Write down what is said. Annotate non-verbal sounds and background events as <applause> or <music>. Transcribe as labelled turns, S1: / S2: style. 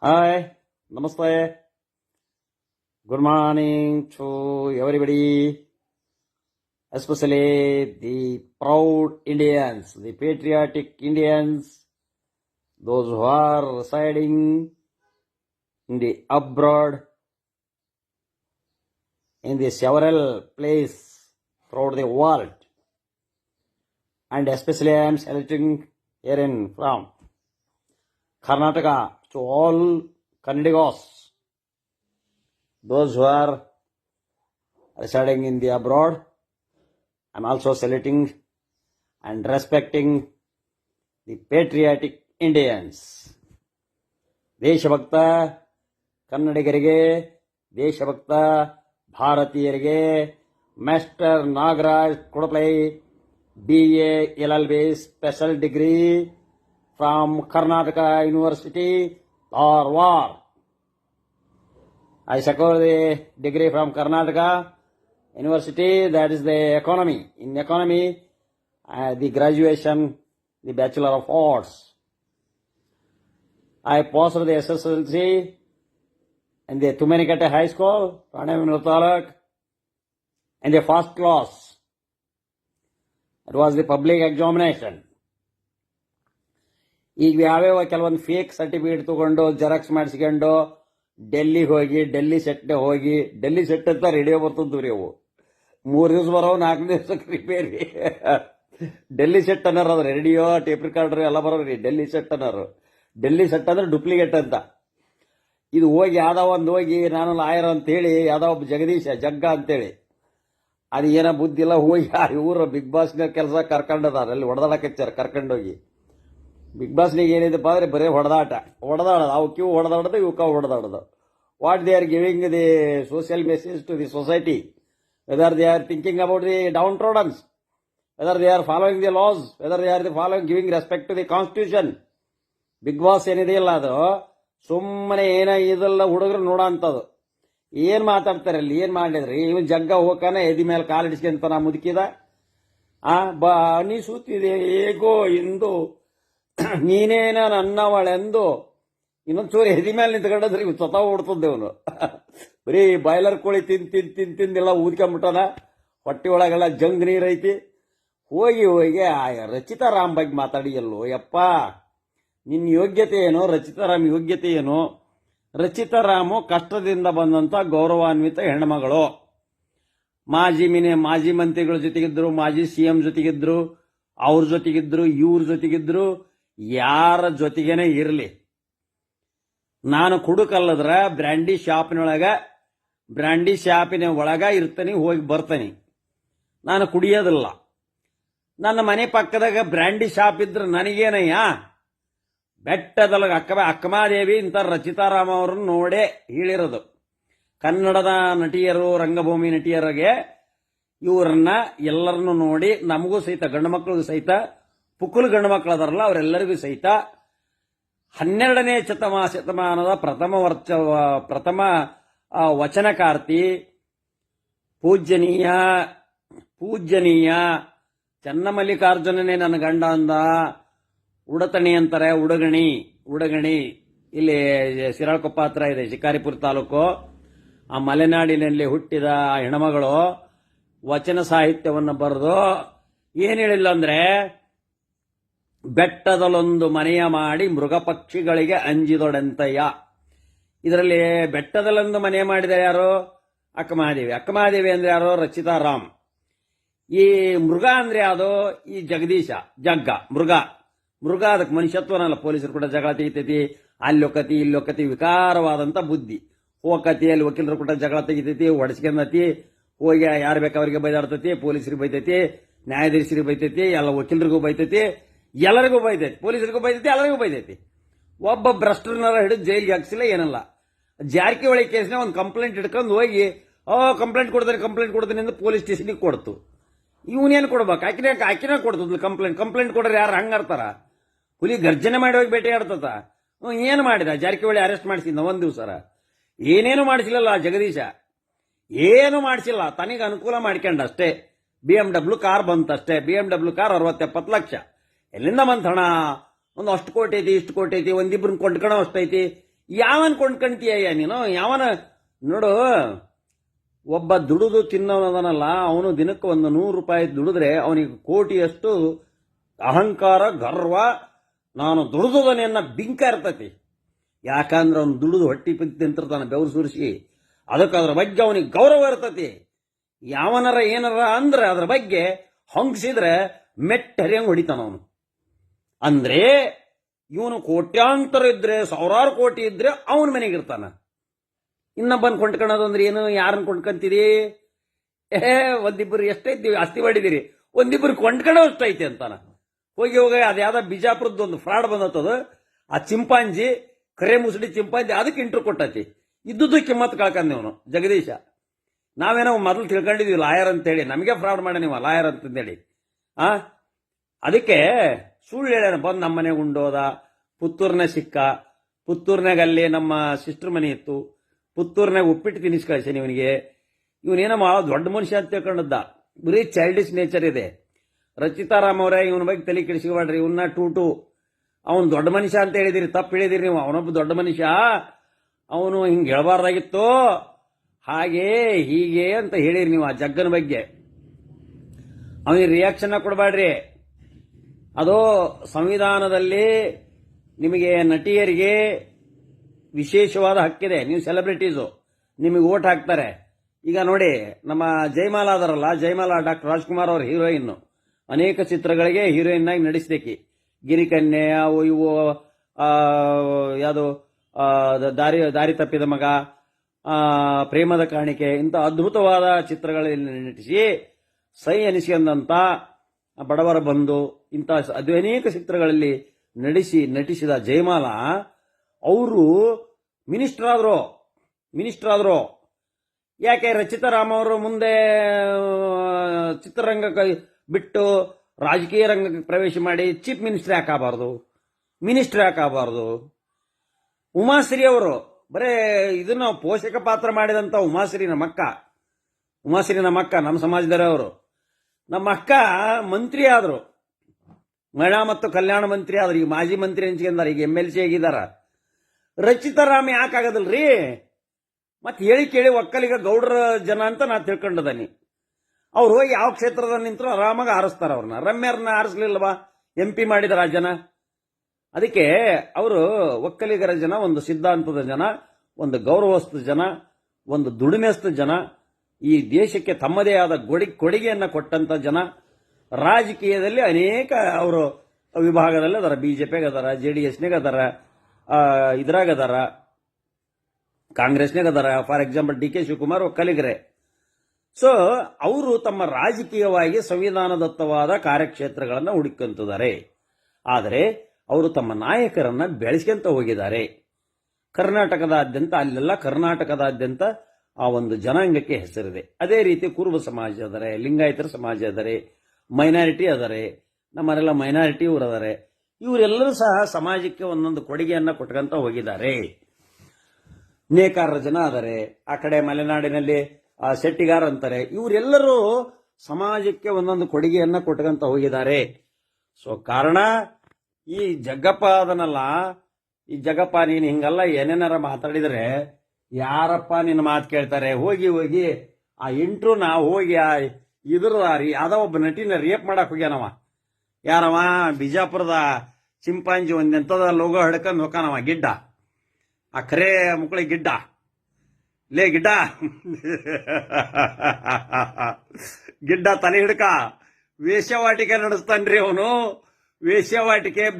S1: Hi, namaste. Good morning to everybody, especially the proud Indians, the patriotic Indians, those who are residing in the abroad, in the several places throughout the world. And especially I am saluting here in from Karnataka to all Kannadigos, those who are residing in the abroad. I'm also saluting and respecting the patriotic Indians. ದೇಶಭಕ್ತ ಕನ್ನಡಿಗರಿಗೆ ದೇಶಭಕ್ತ ಭಾರತೀಯರಿಗೆ master Nagaraj Kodaply B L L B special degree from Karnataka University, Darwar. I secured the degree from Karnataka University, that is the economy. In economy, uh, the graduation, the Bachelor of Arts. I passed the SSLC and the Tumanikata High School, Ranavinu Talak, in the first class. It was the public examination. ಈಗ ಯಾವ್ಯಾವ ಕೆಲವೊಂದು fake certificate ತಗೊಂಡು xerox ಮಾಡಿಸ್ಕೊಂಡು ಡೆಲ್ಲಿಗೆ ಹೋಗಿ ಡೆಲ್ಲಿ ಸೆಟ್ಟೆ ಹೋಗಿ Delhi set ಅಂತ ರೇಡಿಯೋ ಬರ್ತದ್ದು ರೀ ಅವು. ಮೂರು ದಿವಸ ಬರೋ ನಾಲ್ಕು ದಿವಸಕ್ಕೆ ರಿಪೇರಿ ಡೆಲ್ಲಿ ಸೆಟ್ ಅನ್ನೋರು ಅದು ರೇಡಿಯೋ ಟೇಪ್ ರಿಕಾರ್ಡರ್ ಎಲ್ಲ ಬರೋರಿ ಡೆಲ್ಲಿ ಸೆಟ್ ಅನ್ನೋರು. ಡೆಲ್ಲಿ ಸೆಟ್ ಅಂದ್ರೆ ಡುಪ್ಲಿಕೇಟ್ ಅಂತ. ಇದು ಹೋಗಿ ಯಾವ್ದೋ ಒಂದು ಹೋಗಿ ನಾನು ಲಾಯರ್ ಅಂತೇಳಿ ಯಾವ್ದೋ ಒಬ್ಬ ಜಗದೀಶ, ಜಗ್ಗ ಅಂತೇಳಿ. ಅದು ಏನೋ ಬುದ್ಧಿ ಇಲ್ಲ ಹೋಗಿ ಆ ಇವರು ಬಿಗ್ ಬಾಸ್ನ ಕೆಲಸ ಕರ್ಕೊಂಡದ ಅಲ್ಲಿ ಹೊಡೆದಾಡಕ್ಕೆ ಕರ್ಕೊಂಡೋಗಿ. ಬಿಗ್ ಬಾಸ್ನಿಗೆ ಏನಿದೆಪ್ಪ ಅಂದ್ರೆ ಬರೀ ಹೊಡೆದಾಟ. ಹೊಡೆದಾಡೋದು. ಅವಕ್ಕೆ ಇವು ಹೊಡೆದಾಡೋದು ಇವಕ್ಕೆ ಹೊಡೆದಾಡೋದು. What they are giving the social message to the society whether they are thinking about the downtrodden whether they are following the laws whether they are the following giving respect to the constitution Big Boss ಏನಿದೆಯಲ್ಲ ಅದು. ಸುಮ್ಮನೆ ಏನೋ ಇದೆಲ್ಲ ಹುಡುಗರು ನೋಡೋ ಏನು ಮಾತಾಡ್ತಾರೆ ಅಲ್ಲಿ? ಏನು ಮಾಡಿದ್ರಿ? ಇವನು ಜಗ್ಗ ಹೋಗಾನ ಎದಿ ಮೇಲೆ ಕಾಲಿಡಿಸ್ಕೊಂತ ನಾ ಮುದುಕಿದ. ಆ, ಬಾ ಸೂತಿದೆ ಹೇಗೋ ಎಂದು <clears throat> ನೀನೇನ ನನ್ನವಳೆಂದು ಇನ್ನೊಂಚೂರು ಹೆದಿ ಮೇಲೆ ನಿಂತ್ಕೊಂಡ್ರೆ ಇವ್ ಸ್ವತಃ ಓಡ್ತದ್ದೆ ಅವನು <laughs> ಬರೀ ಬಾಯ್ಲರ್ ಕೋಳಿ ತಿಂದ್ ತಿಂದ್ ತಿಂದ್ ತಿಂದೆಲ್ಲ ಊದ್ಕೊಂಬಿಟ್ಟನ. ಹೊಟ್ಟೆ ಒಳಗೆಲ್ಲ ಜಂಗ್ ನೀರೈತಿ ಹೋಗಿ ಹೋಗಿ, ಆ ರಚಿತಾ ರಾಮ್ ಬಗ್ಗೆ ಮಾತಾಡಿ, ಎಲ್ಲೋ, ಯಪ್ಪ ನಿನ್ನ ಯೋಗ್ಯತೆ ಏನು? ರಚಿತಾರಾಮ್ ಯೋಗ್ಯತೆ ಏನು? ರಚಿತಾರಾಮು ಕಷ್ಟದಿಂದ ಬಂದಂತ ಗೌರವಾನ್ವಿತ ಹೆಣ್ಮಗಳು. ಮಾಜಿ ಮಿನಿ, ಮಾಜಿ ಮಂತ್ರಿಗಳ ಜೊತೆಗಿದ್ರು, ಮಾಜಿ ಸಿಎಂ ಜೊತೆಗಿದ್ರು, ಅವ್ರ ಜೊತೆಗಿದ್ರು, ಇವ್ರ ಜೊತೆಗಿದ್ರು ಯಾರ ಜೊತೆಗೇನೆ ಇರಲಿ. ನಾನು ಕುಡುಕಲ್ಲದ್ರ ಬ್ರ್ಯಾಂಡಿ ಶಾಪಿನೊಳಗ, ಬ್ರ್ಯಾಂಡಿ ಶಾಪಿನ ಒಳಗ ಇರ್ತೀನಿ, ಹೋಗಿ ಬರ್ತೀನಿ. ನಾನು ಕುಡಿಯೋದಿಲ್ಲ. ನನ್ನ ಮನೆ ಪಕ್ಕದಾಗ ಬ್ರ್ಯಾಂಡಿ ಶಾಪ್ ಇದ್ರೆ ನನಗೇನಯ್ಯ? ಬೆಟ್ಟದೊಳಗೆ ಅಕ್ಕ, ಅಕ್ಕಮಾದೇವಿ ಇಂಥ ರಚಿತಾರಾಮ ಅವರನ್ನು ನೋಡೇ ಹೇಳಿರೋದು. ಕನ್ನಡದ ನಟಿಯರು, ರಂಗಭೂಮಿ ನಟಿಯರಿಗೆ ಇವರನ್ನ ಎಲ್ಲರನ್ನು ನೋಡಿ ನಮಗೂ ಸಹಿತ, ಗಂಡು ಮಕ್ಕಳಿಗೂ ಸಹಿತ ಪುಕ್ಕಲು ಗಂಡು ಮಕ್ಕಳು ಅದಾರಲ್ಲ ಅವರೆಲ್ಲರಿಗೂ ಸಹಿತ ಹನ್ನೆರಡನೇ ಶತಮ ಶತಮಾನದ ಪ್ರಥಮ ವರ್ಚ ಪ್ರಥಮ ವಚನಕಾರ್ತಿ, ಪೂಜ್ಯನೀಯ ಪೂಜ್ಯನೀಯ, ಚನ್ನಮಲ್ಲಿಕಾರ್ಜುನನೇ ನನ್ನ ಗಂಡ ಅಂದ, ಉಡತಣಿ ಅಂತಾರೆ, ಉಡಗಣಿ ಉಡಗಣಿ. ಇಲ್ಲಿ ಶಿರಾಳಕೊಪ್ಪ ಹತ್ರ ಇದೆ, ಶಿಕಾರಿಪುರ ತಾಲೂಕು. ಆ ಮಲೆನಾಡಿನಲ್ಲಿ ಹುಟ್ಟಿದ ಹೆಣ್ಮಗಳು ವಚನ ಸಾಹಿತ್ಯವನ್ನು ಬರೆದು ಏನು ಹೇಳಿಲ್ಲ ಅಂದ್ರೆ ಬೆಟ್ಟದಲ್ಲೊಂದು ಮನೆಯ ಮಾಡಿ ಮೃಗ ಪಕ್ಷಿಗಳಿಗೆ ಅಂಜಿದೊಡೆಂತಯ್ಯ. ಇದರಲ್ಲಿ ಬೆಟ್ಟದಲ್ಲೊಂದು ಮನೆ ಮಾಡಿದ ಯಾರು? ಅಕ್ಕಮಹಾದೇವಿ. ಅಕ್ಕಮಹಾದೇವಿ ಅಂದ್ರೆ ಯಾರು? ರಚಿತಾ ರಾಮ್. ಈ ಮೃಗ ಅಂದ್ರೆ ಯಾವುದು? ಈ ಜಗದೀಶ, ಜಗ್ಗ, ಮೃಗ. ಮೃಗ ಅದಕ್ಕೆ ಮನುಷ್ಯತ್ವನಲ್ಲ, ಪೊಲೀಸರು ಕೂಡ ಜಗಳ ತೆಗಿತೈತಿ. ಅಲ್ಲೊಕತಿ, ಇಲ್ಲೊಕತಿ ವಿಕಾರವಾದಂತ ಬುದ್ಧಿ. ಹೋಗತಿ ಅಲ್ಲಿ ವಕೀಲರು ಕೂಡ ಜಗಳ ತೆಗಿತೈತಿ ಹೊಡೆಸ್ಕೊಂಡತಿ ಹೋಗಿ ಯಾರು ಬೇಕಾವ್ರಿಗೆ ಬೈದಾಡ್ತೈತಿ, ಪೊಲೀಸರಿಗೆ ಬೈತೈತಿ, ನ್ಯಾಯಾಧೀಶರಿಗೆ ಬೈತೈತಿ, ಎಲ್ಲ ವಕೀಲರಿಗೂ ಬೈತೈತಿ. ಎಲ್ಲರಿಗೂ ಬೈದೈತಿ ಪೊಲೀಸರಿಗೂ ಬೈದೈತಿ ಎಲ್ಲರಿಗೂ ಬೈದೈತಿ ಒಬ್ಬ ಭ್ರಷ್ಟರನ್ನಾರ ಹಿಡಿದು ಜೈಲಿಗೆ ಹಾಕ್ಸಿಲ್ಲ, ಏನಲ್ಲ. ಜಾರಕಿಹೊಳಿ ಕೇಸ್ನ ಒಂದು ಕಂಪ್ಲೇಂಟ್ ಹಿಡ್ಕೊಂಡು ಹೋಗಿ, ಓ ಕಂಪ್ಲೇಂಟ್ ಕೊಡ್ತಾನೆ ಕಂಪ್ಲೇಂಟ್ ಕೊಡ್ತೀನಿ ಎಂದು ಪೊಲೀಸ್ ಸ್ಟೇಷನ್ಗೆ ಕೊಡ್ತು. ಇವನೇನು ಕೊಡ್ಬೇಕು? ಆಕಿನ ಆಕಿನ ಕೊಡ್ತದ ಕಂಪ್ಲೇಂಟ್ ಕಂಪ್ಲೇಂಟ್ ಕೊಡ್ರೆ ಯಾರು ಹಂಗಾರ್ತಾರ ಹುಲಿ ಗರ್ಜನೆ ಮಾಡಿ ಹೋಗಿ ಭೇಟಿ ಆಡ್ತದ? ಏನು ಮಾಡಿದ? ಜಾರಕಿಹೊಳಿ ಅರೆಸ್ಟ್ ಮಾಡಿಸಿದ್ದ ಒಂದು ದಿವಸರ. ಏನೇನು ಮಾಡಿಸಿಲ್ಲಲ್ಲ ಜಗದೀಶ? ಏನು ಮಾಡಿಸಿಲ್ಲ. ತನಿಗೆ ಅನುಕೂಲ ಮಾಡ್ಕೊಂಡ ಅಷ್ಟೇ. ಬಿ ಎಂ ಡಬ್ಲ್ಯೂ ಕಾರ್ ಬಂತಷ್ಟೇ. ಬಿ ಎಂ ಡಬ್ಲ್ಯೂ ಕಾರ್ ಅರವತ್ತೆಪ್ಪತ್ತು ಲಕ್ಷ. ಎಲ್ಲಿಂದ ಬಂತ ಹಣ? ಒಂದು ಅಷ್ಟು ಕೋಟಿ ಐತಿ, ಇಷ್ಟು ಕೋಟಿ ಐತಿ, ಒಂದಿಬ್ರನ್ನ ಕೊಂಡ್ಕೊಳೋ ಅಷ್ಟೈತಿ ಯಾವನ್ ಕೊಂಡ್ಕಂತೀಯ ನೀನು? ಯಾವನ? ನೋಡು, ಒಬ್ಬ ದುಡಿದು ತಿನ್ನೋನದನಲ್ಲ, ಅವನು ದಿನಕ್ಕೆ ಒಂದು ನೂರು ರೂಪಾಯಿ ದುಡಿದ್ರೆ ಅವನಿಗೆ ಕೋಟಿಯಷ್ಟು ಅಹಂಕಾರ, ಗರ್ವ, ನಾನು ದುಡಿದವನೆಯನ್ನ ಬಿಂಕ ಇರ್ತೈತಿ. ಯಾಕಂದ್ರೆ ಅವನು ದುಡಿದು ಹೊಟ್ಟಿ ಪಿಕ್ ತಿಂತಿರ್ತಾನೆ, ಬೆವರು ಸುರಿಸಿ. ಅದಕ್ಕೆ ಅದ್ರ ಬಗ್ಗೆ ಅವನಿಗೆ ಗೌರವ ಇರ್ತತಿ. ಯಾವನರ ಏನರ ಅಂದ್ರೆ ಅದ್ರ ಬಗ್ಗೆ ಹೊಂಗಿಸಿದ್ರೆ ಮೆಟ್ಟ ಹರಿಯಂಗೆ ಹೊಡಿತಾನ ಅವನು. ಅಂದ್ರೆ ಇವನು ಕೋಟ್ಯಾಂತರ ಇದ್ರೆ, ಸಾವಿರಾರು ಕೋಟಿ ಇದ್ರೆ ಅವನ ಮನೆಗಿರ್ತಾನ ಇನ್ನೊಬ್ಬನ್ ಕೊಂಡ್ಕೊಳ್ಳೋದು ಅಂದ್ರೆ ಏನು, ಯಾರನ್ನ ಕೊಂಡ್ಕೊಂತೀರಿ? ಏ ಒಂದಿಬ್ಬರು ಎಷ್ಟೈತಿ, ಆಸ್ತಿ ಮಾಡಿದಿರಿ. ಒಂದಿಬ್ಬರು ಕೊಂಡ್ಕೊಳ್ಳೋ ಅಷ್ಟೈತಿ ಅಂತಾನ. ಹೋಗಿ ಹೋಗಿ ಅದ್ಯಾವ್ದ ಬಿಜಾಪುರದ ಒಂದು ಫ್ರಾಡ್ ಬಂದತ್ತದ ಆ ಚಿಂಪಾಂಜಿ, ಕರೆ ಮುಸುಡಿ ಚಿಂಪಾಂಜಿ ಅದಕ್ಕೆ ಇಂಟ್ರು ಕೊಟ್ಟತಿ. ಇದ್ದುದು ಕಿಮ್ಮತ್ ಕಳ್ಕಂದ ಅವನು, ಜಗದೀಶ. ನಾವೇನೋ ಮೊದಲು ತಿಳ್ಕೊಂಡಿದೀವಿ, ಲಾಯರ್ ಅಂತೇಳಿ. ನಮಗೆ ಫ್ರಾಡ್ ಮಾಡ್ಯಾನಿವ ನೀವು ಲಾಯರ್ ಅಂತಂದೇಳಿ. ಆ? ಅದಕ್ಕೆ ಸುಳ್ಳು ಹೇಳ್ಯಾನ ಬಂದು ನಮ್ಮ ಮನೆಗೆ ಉಂಡೋದ, ಪುತ್ತೂರ್ನ ಸಿಕ್ಕ ಪುತ್ತೂರ್ನಾಗ ಅಲ್ಲಿ ನಮ್ಮ ಸಿಸ್ಟರ್ ಮನೆ ಇತ್ತು. ಪುತ್ತೂರ್ನಾಗ ಉಪ್ಪಿಟ್ಟು ತಿನ್ನಿಸ್ ಕಳ್ಸೀನಿ ಇವನಿಗೆ. ಇವನೇನೋ ಭಾಳ ದೊಡ್ಡ ಮನುಷ್ಯ ಅಂತ ತಿಳ್ಕೊಂಡದ್ದ. ಬರೀ ಚೈಲ್ಡಿಶ್ ನೇಚರ್ ಇದೆ. ರಚಿತಾರಾಮ್ ಅವರೇ, ಇವನ ಬಗ್ಗೆ ತಲೆ ಕೆಡಿಸ್ಕೊಬೇಡ್ರಿ ಇವನ್ನ ಟೂ ಟು. ಅವನು ದೊಡ್ಡ ಮನುಷ್ಯ ಅಂತ ಹೇಳಿದಿರಿ, ತಪ್ಪು ಹೇಳಿದಿರಿ ನೀವು. ಅವನೊಬ್ಬ ದೊಡ್ಡ ಮನುಷ್ಯ. ಅವನು ಹಿಂಗೆ ಹೇಳಬಾರ್ದಾಗಿತ್ತು. ಹಾಗೆ ಹೀಗೆ ಅಂತ ಹೇಳಿರಿ ನೀವು ಆ ಜಗ್ಗನ ಬಗ್ಗೆ. ಅವನಿಗೆ ರಿಯಾಕ್ಷನ್ ಕೊಡಬೇಡ್ರಿ ಅದು ಸಂವಿಧಾನದಲ್ಲಿ ನಿಮಗೆ ನಟಿಯರಿಗೆ ವಿಶೇಷವಾದ ಹಕ್ಕಿದೆ. ನೀವು ಸೆಲೆಬ್ರಿಟೀಸು ನಿಮಗೆ ಓಟ್ ಹಾಕ್ತಾರೆ. ಈಗ ನೋಡಿ, ನಮ್ಮ ಜಯಮಾಲಾ ಅದರಲ್ಲ. ಜಯಮಾಲಾ ಡಾಕ್ಟರ್ ರಾಜ್ಕುಮಾರ್ ಅವ್ರ ಹೀರೋಯಿನ್ ಅನೇಕ ಚಿತ್ರಗಳಿಗೆ ಹೀರೋಯಿನ್ ಆಗಿ ನಡೆಸಬೇಕಿ ಗಿರಿಕನ್ಯೆ, ಅವು ಇವು ಯಾವುದು ದಾರಿ ದಾರಿ ತಪ್ಪಿದ ಮಗ ಪ್ರೇಮದ ಕಾಣಿಕೆ, ಇಂಥ ಅದ್ಭುತವಾದ ಚಿತ್ರಗಳಲ್ಲಿ ನಟಿಸಿ ಸೈ ಅನಿಸಿಕೊಂಡಂತ ಬಡವರ ಬಂದು ಇಂಥ ಅದು ಅನೇಕ ಚಿತ್ರಗಳಲ್ಲಿ ನಡೆಸಿ, ನಟಿಸಿದ ಜಯಮಾಲ, ಅವರು ಮಿನಿಸ್ಟರ್ ಆದರು ಮಿನಿಸ್ಟರ್ ಆದರು ಯಾಕೆ ರಚಿತಾರಾಮ್ ಅವರು ಮುಂದೆ ಚಿತ್ರರಂಗ ಬಿಟ್ಟು ರಾಜಕೀಯ ರಂಗಕ್ಕೆ ಪ್ರವೇಶ ಮಾಡಿ ಚೀಫ್ ಮಿನಿಸ್ಟರ್ ಯಾಕಾಗಬಾರ್ದು? ಮಿನಿಸ್ಟರ್ ಯಾಕಾಗಬಾರ್ದು? ಉಮಾಶ್ರೀ ಅವರು, ಬರೇ ಇದನ್ನ ಪೋಷಕ ಪಾತ್ರ ಮಾಡಿದಂತ ಉಮಾಶ್ರೀನ ಮಕ್ಕ. ಅಕ್ಕ ಮಕ್ಕ, ನಮ್ಮ ಸಮಾಜದವರೇ. ಅವರು ನಮ್ಮ ಅಕ್ಕ ಮಂತ್ರಿ ಆದರು. ಮಹಿಳಾ ಮತ್ತು ಕಲ್ಯಾಣ ಮಂತ್ರಿ ಆದ್ರು. ಈಗ ಮಾಜಿ ಮಂತ್ರಿ ಹಂಚ್ಕೊಂಡಾರ. ಈಗ ಎಂ ಎಲ್ ಸಿ ಆಗಿದಾರ. ರಚಿತಾರಾಮ್ ಯಾಕಾಗದಲ್ರಿ ಮತ್ತೆ ಹೇಳಿ ಕೇಳಿ ಒಕ್ಕಲಿಗ ಗೌಡ್ರ ಜನ ಅಂತ ನಾ ತಿಳ್ಕೊಂಡಿದ್ದಾನೆ ಅವ್ರು ಹೋಗಿ ಯಾವ ಕ್ಷೇತ್ರದ ನಿಂತರೂ ಆರಾಮಾಗಿ ಆರಿಸ್ತಾರ ಅವ್ರನ್ನ ರಮ್ಯರನ್ನ ಆರಿಸ್ಲಿಲ್ವಾ? ಎಂ ಪಿ ಮಾಡಿದಾರ ಆ ಜನ. ಅದಕ್ಕೆ ಅವರು ಒಕ್ಕಲಿಗರ ಜನ, ಒಂದು ಸಿದ್ಧಾಂತದ ಜನ, ಒಂದು ಗೌರವಸ್ಥ ಜನ, ಒಂದು ದುಡಿಮೆಸ್ಥ ಜನ ಈ ದೇಶಕ್ಕೆ ತಮ್ಮದೇ ಆದ ಕೊಡಿ ಕೊಡುಗೆಯನ್ನ ಕೊಟ್ಟಂತ ಜನ ರಾಜಕೀಯದಲ್ಲಿ ಅನೇಕ ಅವರು ವಿಭಾಗದಲ್ಲಿ ಅದಾರ. ಬಿಜೆಪಿಗೆ ಅದಾರ ಜೆ ಡಿ ಎಸ್ನಾಗ ಅದಾರ ಇದ್ರಾಗ ಅದಾರ ಕಾಂಗ್ರೆಸ್ನಾಗ ಅದಾರ, for example D K Shivakumar ಕಲಿಗರೆ. So, ಅವರು ತಮ್ಮ ರಾಜಕೀಯವಾಗಿ ಸಂವಿಧಾನದತ್ತವಾದ ಕಾರ್ಯಕ್ಷೇತ್ರಗಳನ್ನು ಹುಡುಕಂತಿದ್ದಾರೆ ಆದರೆ, ಅವರು ತಮ್ಮ ನಾಯಕರನ್ನ ಬೆಳೆಸ್ಕೊಂತ ಹೋಗಿದ್ದಾರೆ. ಕರ್ನಾಟಕದಾದ್ಯಂತ, ಅಲ್ಲೆಲ್ಲ ಕರ್ನಾಟಕದಾದ್ಯಂತ ಆ ಒಂದು ಜನಾಂಗಕ್ಕೆ ಹೆಸರಿದೆ. ಅದೇ ರೀತಿ ಕುರುಬ ಸಮಾಜ ಅದರೆ ಲಿಂಗಾಯತರ ಸಮಾಜ ಅದರೆ ಮೈನಾರಿಟಿ ಅದರೆ ನಮ್ಮನೆಲ್ಲ ಮೈನಾರಿಟಿ ಇವರು ಅದರೆ ಇವರೆಲ್ಲರೂ ಸಹ ಸಮಾಜಕ್ಕೆ ಒಂದೊಂದು ಕೊಡುಗೆಯನ್ನ ಕೊಟ್ಕೊಂತ ಹೋಗಿದ್ದಾರೆ. ನೇಕಾರರ ಜನ ಆದರೆ, ಆ ಕಡೆ ಮಲೆನಾಡಿನಲ್ಲಿ ಶೆಟ್ಟಿಗಾರ ಅಂತಾರೆ, ಇವರೆಲ್ಲರೂ ಸಮಾಜಕ್ಕೆ ಒಂದೊಂದು ಕೊಡುಗೆಯನ್ನ ಕೊಟ್ಕೊಂತ ಹೋಗಿದ್ದಾರೆ. ಸೊ ಕಾರಣ, ಈ ಜಗ್ಗಪ್ಪ ಅದನ್ನಲ್ಲ ಈ ಜಗಪ್ಪ ನೀನು ಹಿಂಗಲ್ಲ, ಏನೇನಾರ ಮಾತಾಡಿದ್ರೆ ಯಾರಪ್ಪ ನಿನ್ನ ಮಾತು ಕೇಳ್ತಾರೆ? ಹೋಗಿ ಹೋಗಿ. ಆ ಇಂಟ್ರೂನ ಹೋಗಿ ಆ ಇದ್ರ ಯಾವ್ದೋ ಒಬ್ಬ ನಟಿನ ರೇಪ್ ಮಾಡಕ್ ಹೋಗ್ಯಾನವ. ಯಾರವ? ಬಿಜಾಪುರದ ಚಿಂಪಾಂಜಿ ಒಂದೆಂತದ ಲೋಗೋ ಹಿಡ್ಕೊಂಡ್ ಹೋಕಾನವ ಗಿಡ್ಡ. ಆ ಕರೆ ಮುಕ್ಳಿ ಗಿಡ್ಡ. ಲೇ ಗಿಡ್ಡ. ಗಿಡ್ಡ ತಲೆ ಹಿಡ್ಕ. ವೇಶ್ಯವಾಟಿಕೆ ನಡೆಸ್ತಾನ್ರಿ ಅವನು. ವೇಶ್ಯವಾಟಿಕೆ